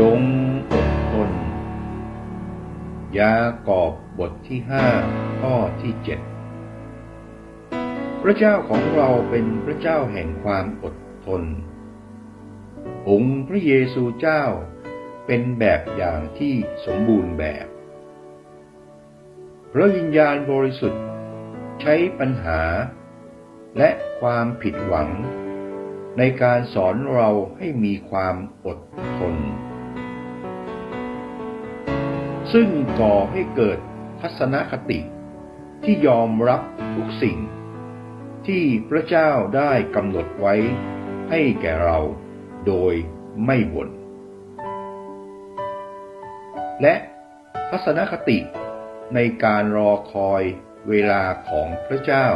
จงอดทน ยากอบบทที่ห้าข้อที่เจ็ดพระเจ้าของเราเป็นพระเจ้าแห่งความอดทน องค์พระเยซูเจ้าเป็นแบบอย่างที่สมบูรณ์แบบ พระวิญญาณบริสุทธิ์ใช้ปัญหา และความผิดหวัง ในการสอนเราให้มีความอดทน ซึ่งก่อให้เกิดทัศนคติที่ยอมรับทุกสิ่ง ที่พระเจ้าได้กำหนดไว้ให้แก่เราโดยไม่บ่นและทัศนคติในการรอคอยเวลาของพระเจ้า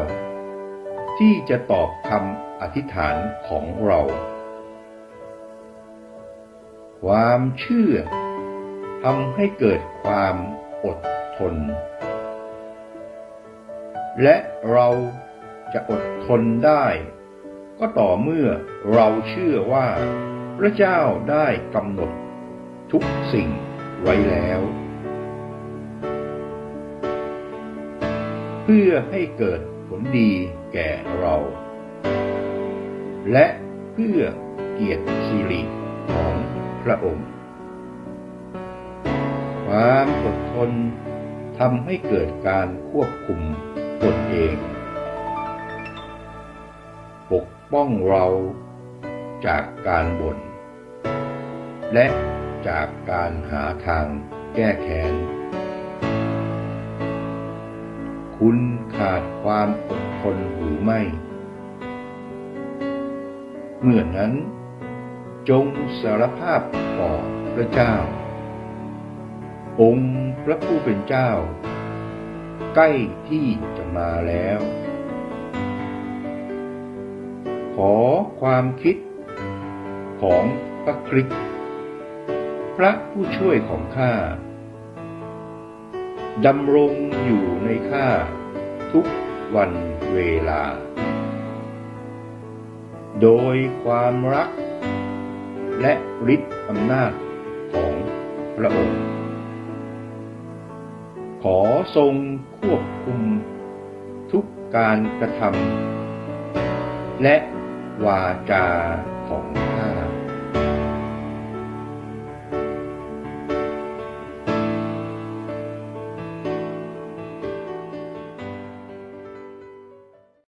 ที่จะตอบคำอธิษฐานของเรา ความเชื่อ ทำให้เกิดความอดทน และเราจะอดทนได้ ก็ต่อเมื่อเราเชื่อว่า พระเจ้าได้กำหนดทุกสิ่งไว้แล้ว เพื่อให้เกิดผลดีแก่เรา และเพื่อเกียรติสิริของพระองค์ามอดทนทำให้เกิดการควบคุมตนเอง ปกป้องเราจากการบ่นและจากการหาทางแก้แค้น คุณขาดความอดทนหรือไม่ เมื่อนั้นจงสารภาพต่อพระเจ้า องค์พระผู้เป็นเจ้า ใกล้ที่จะมาแล้ว ขอความคิดของพระคริสต์พระผู้ช่วยของข้าดำรงอยู่ในข้าทุกวันเวลา โดยความรักและฤทธิ์อำนาจของพระองค์ ขอทรงควบคุมทุกการกระทำและวาจาของข้า